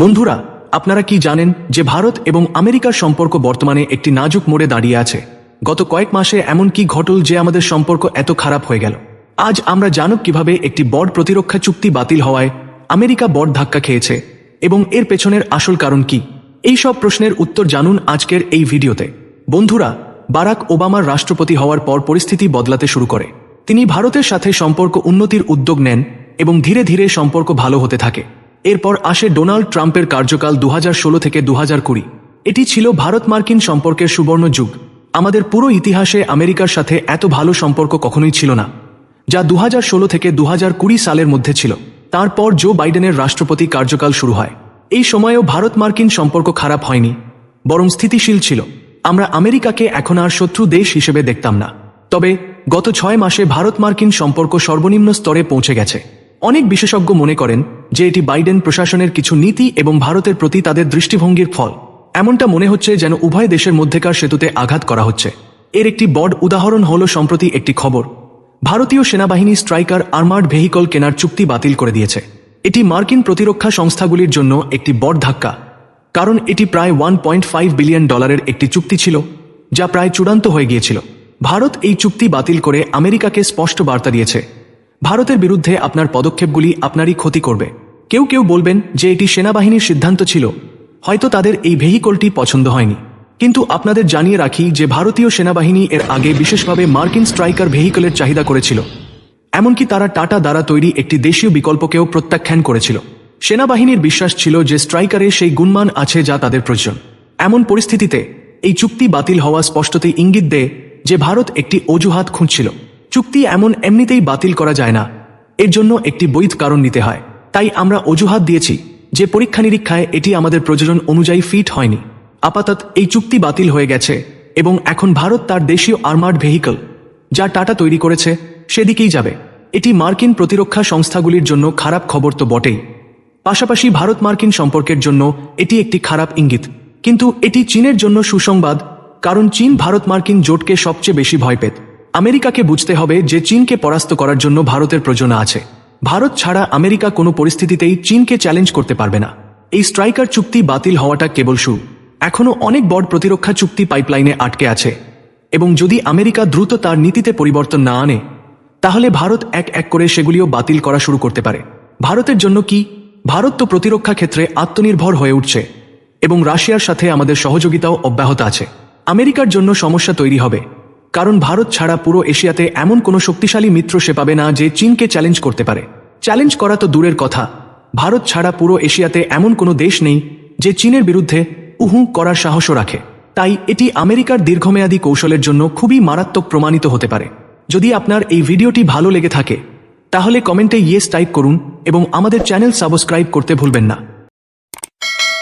বন্ধুরা, আপনারা কি জানেন যে ভারত এবং আমেরিকার সম্পর্ক বর্তমানে একটি নাজুক মোড়ে দাঁড়িয়ে আছে? গত কয়েক মাসে এমন কি ঘটল যে আমাদের সম্পর্ক এত খারাপ হয়ে গেল? আজ আমরা জানুক কীভাবে একটি বড় প্রতিরক্ষা চুক্তি বাতিল হওয়ায় আমেরিকা বড় ধাক্কা খেয়েছে এবং এর পেছনের আসল কারণ কি? এই সব প্রশ্নের উত্তর জানুন আজকের এই ভিডিওতে। বন্ধুরা, বারাক ওবামার রাষ্ট্রপতি হওয়ার পর পরিস্থিতি বদলাতে শুরু করে। তিনি ভারতের সাথে সম্পর্ক উন্নতির উদ্যোগ নেন এবং ধীরে ধীরে সম্পর্ক ভালো হতে থাকে। এরপর আসে ডোনাল্ড ট্রাম্পের কার্যকাল দু হাজার ষোলো থেকে দু কুড়ি। এটি ছিল ভারত মার্কিন সম্পর্কের সুবর্ণ যুগ। আমাদের পুরো ইতিহাসে আমেরিকার সাথে এত ভালো সম্পর্ক কখনোই ছিল না, যা দুহাজার ষোলো থেকে দু সালের মধ্যে ছিল। তারপর জো বাইডেনের রাষ্ট্রপতি কার্যকাল শুরু হয়। এই সময়েও ভারত মার্কিন সম্পর্ক খারাপ হয়নি, বরং স্থিতিশীল ছিল। আমরা আমেরিকাকে এখন আর শত্রু দেশ হিসেবে দেখতাম না। তবে গত ছয় মাসে ভারত মার্কিন সম্পর্ক সর্বনিম্ন স্তরে পৌঁছে গেছে। অনেক বিশেষজ্ঞ মনে করেন যে এটি বাইডেন প্রশাসনের কিছু নীতি এবং ভারতের প্রতি তাদের দৃষ্টিভঙ্গির ফল। এমনটা মনে হচ্ছে যেন উভয় দেশের মধ্যেকার সেতুতে আঘাত করা হচ্ছে। এর একটি বড় উদাহরণ হল সম্প্রতি একটি খবর। ভারতীয় সেনাবাহিনী স্ট্রাইকার আর্মার্ড ভেহিকল কেনার চুক্তি বাতিল করে দিয়েছে। এটি মার্কিন প্রতিরক্ষা সংস্থাগুলির জন্য একটি বড় ধাক্কা। কারণ এটি প্রায় ওয়ান পয়েন্ট ফাইভ বিলিয়ন ডলারের একটি চুক্তি ছিল, যা প্রায় চূড়ান্ত হয়ে গিয়েছিল। ভারত এই চুক্তি বাতিল করে আমেরিকাকে স্পষ্ট বার্তা দিয়েছে। ভারতের বিরুদ্ধে আপনার পদক্ষেপগুলি আপনারই ক্ষতি করবে। কেউ কেউ বলবেন যে এটি সেনাবাহিনীর সিদ্ধান্ত ছিল। হয়তো তাদের এই ভেহিকলটি পছন্দ হয়নি। কিন্তু আপনাদের জানিয়ে রাখি যে ভারতীয় সেনাবাহিনী এর আগে বিশেষভাবে মার্কিন স্ট্রাইকার ভেহিকলের চাহিদা করেছিল। এমনকি তারা টাটা দ্বারা তৈরি একটি দেশীয় বিকল্পকেও প্রত্যাখ্যান করেছিল। সেনাবাহিনীর বিশ্বাস ছিল যে স্ট্রাইকারে সেই গুণমান আছে যা তাদের প্রয়োজন। এমন পরিস্থিতিতে এই চুক্তি বাতিল হওয়া স্পষ্টতই ইঙ্গিত দেয় যে ভারত একটি অজুহাত খুঁজছিল। চুক্তি এমন এমনিতেই বাতিল করা যায় না। এর জন্য একটি বৈধ কারণ নিতে হয়। তাই আমরা অজুহাত দিয়েছি যে পরীক্ষা নিরীক্ষায় এটি আমাদের প্রযোজন অনুযায়ী ফিট হয়নি। আপাতত এই চুক্তি বাতিল হয়ে গেছে এবং এখন ভারত তার দেশীয় আর্মার্ড ভেহিকল, যা টাটা তৈরি করেছে, সেদিকেই যাবে। এটি মার্কিন প্রতিরক্ষা সংস্থাগুলির জন্য খারাপ খবর তো বটেই। পাশাপাশি ভারত মার্কিন সম্পর্কের জন্য এটি একটি খারাপ ইঙ্গিত। কিন্তু এটি চীনের জন্য সুসংবাদ, কারণ চীন ভারত মার্কিন জোটকে সবচেয়ে বেশি ভয় পেত। আমেরিকাকে বুঝতে হবে যে চীনকে পরাস্ত করার জন্য ভারতের প্রয়োজন আছে। ভারত ছাড়া আমেরিকা কোনো পরিস্থিতিতেই চীনকে চ্যালেঞ্জ করতে পারবে না। এই স্ট্রাইকার চুক্তি বাতিল হওয়াটা কেবল শুরু। এখনও অনেক বড় প্রতিরক্ষা চুক্তি পাইপলাইনে আটকে আছে। এবং যদি আমেরিকা দ্রুত তার নীতিতে পরিবর্তন না আনে, তাহলে ভারত এক এক করে সেগুলিও বাতিল করা শুরু করতে পারে। ভারতের জন্য কি? ভারত তো প্রতিরক্ষা ক্ষেত্রে আত্মনির্ভর হয়ে উঠছে এবং রাশিয়ার সাথে আমাদের সহযোগিতাও অব্যাহত আছে। আমেরিকার জন্য সমস্যা তৈরি হবে। কারণ ভারত ছাড়া পুরো এশিয়াতে এমন কোনো শক্তিশালী মিত্র সে পাবে না যে চীনকে চ্যালেঞ্জ করতে পারে। চ্যালেঞ্জ করা তো দূরের কথা। ভারত ছাড়া পুরো এশিয়াতে এমন কোনো দেশ নেই যে চীনের বিরুদ্ধে উহু করার সাহসও রাখে। তাই এটি আমেরিকার দীর্ঘমেয়াদী কৌশলের জন্য খুবই মারাত্মক প্রমাণিত হতে পারে। যদি আপনার এই ভিডিওটি ভালো লেগে থাকে, তাহলে কমেন্টে ইয়েস টাইপ করুন এবং আমাদের চ্যানেল সাবস্ক্রাইব করতে ভুলবেন না।